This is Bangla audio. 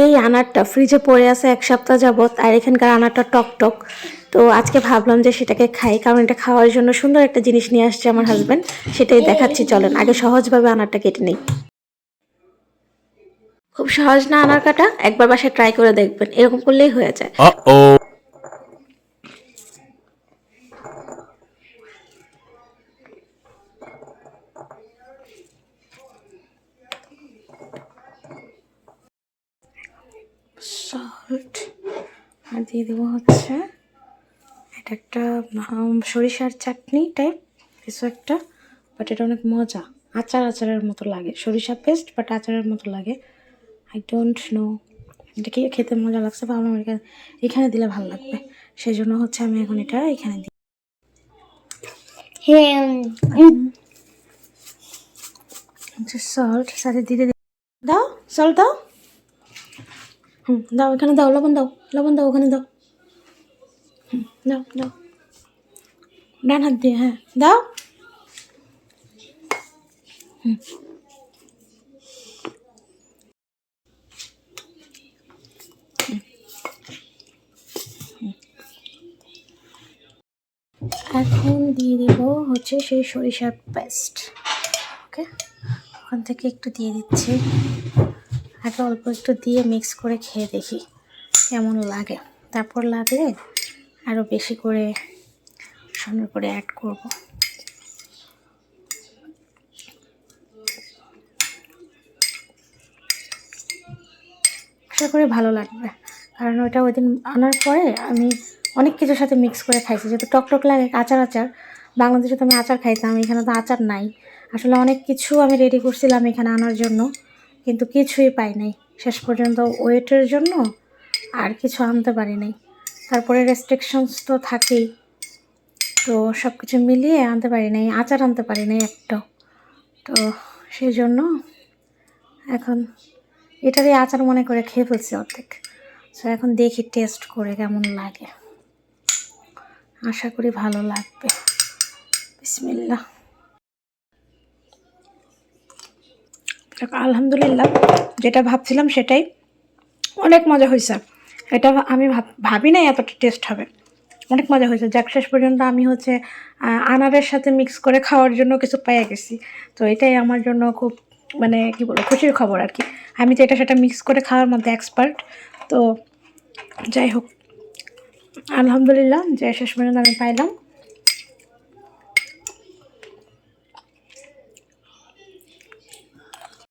এই আনারটা ফ্রিজে পড়ে আছে এক সপ্তাহ যাবৎ, আর এখানকার আনারটা টক টক। তো আজকে ভাবলাম যে সেটাকে খাই, কারণ এটা খাওয়ার জন্য সুন্দর একটা জিনিস নিয়ে আসছে আমার হাজব্যান্ড সেটাই দেখাচ্ছি, চলেন, আগে সহজভাবে আনারটা কেটে নেই। খুব সহজ না আনার কাটা? একবার বাসায় ট্রাই করে দেখবেন, এরকম করলেই হয়ে যায় Uh-oh. সল্ট আর দিয়ে দেবো হচ্ছে এটা একটা সরিষার চাটনি টাইপ কিছু একটা বাট এটা অনেক মজা। আচার আচারের মতো লাগে। সরিষা পেস্ট বাট আচারের মতো লাগে। আই ডোন্ট নো এটা কি খেতে মজা লাগছে ভাবলাম এটা এখানে দিলে ভালো লাগবে। সেই জন্য হচ্ছে আমি এখন এটা এখানে দিই সল্ট সাথে দিতে দাও সল্ট দাও। হুম, দাও এখানে দাও, লবণ দাও লবণ দাও ওখানে দাও। হুম, দাও দাও। ডান হাত দিয়ে হ্যাঁ দাও। হুম। এখন দিয়ে দিব হচ্ছে সেই সরিষার পেস্ট ওকে ওখান থেকে একটু দিয়ে দিচ্ছি। আগে অল্প একটু দিয়ে মিক্স করে খেয়ে দেখি কেমন লাগে। তারপর লাগলে আরও বেশি করে সুন্দর করে অ্যাড করব। আশা করি ভালো লাগবে। কারণ ওইটা ওই দিন আনার পরে আমি অনেক কিছুর সাথে মিক্স করে খাইছি। যেহেতু টক টক লাগে আচার আচার। বাংলাদেশে তো আমি আচার খাইতাম এখানে তো আচার নাই। আসলে অনেক কিছু আমি রেডি করছিলাম এখানে আনার জন্য। কিন্তু কিছুই পাই নাই। শেষ পর্যন্ত ওয়েটের জন্য আর কিছু আনতে পারি নাই। তারপরে রেস্ট্রিকশনস তো থাকেই। তো সব কিছু মিলিয়ে আনতে পারি নাই, আচার আনতে পারি নাই একটা। তো সেই জন্য এখন এটারই আচার মনে করে খেয়ে ফেলছি অর্ধেক। সো এখন দেখি টেস্ট করে কেমন লাগে। আশা করি ভালো লাগবে। বিসমিল্লা আলহামদুলিল্লাহ। যেটা ভাবছিলাম সেটাই। অনেক মজা হয়েছে এটা আমি ভাব নাই এতটা টেস্ট হবে। অনেক মজা হয়েছে যাক, শেষ পর্যন্ত আমি হচ্ছে আনারের সাথে মিক্স করে খাওয়ার জন্য কিছু পেয়ে গেছি। তো এটাই আমার জন্য খুব মানে কি বলব, খুশির খবর আর কি। আমি তো এটা সেটা মিক্স করে খাওয়ার মধ্যে এক্সপার্ট তো যাই হোক। আলহামদুলিল্লাহ, যে শেষ পর্যন্ত আমি পাইলাম।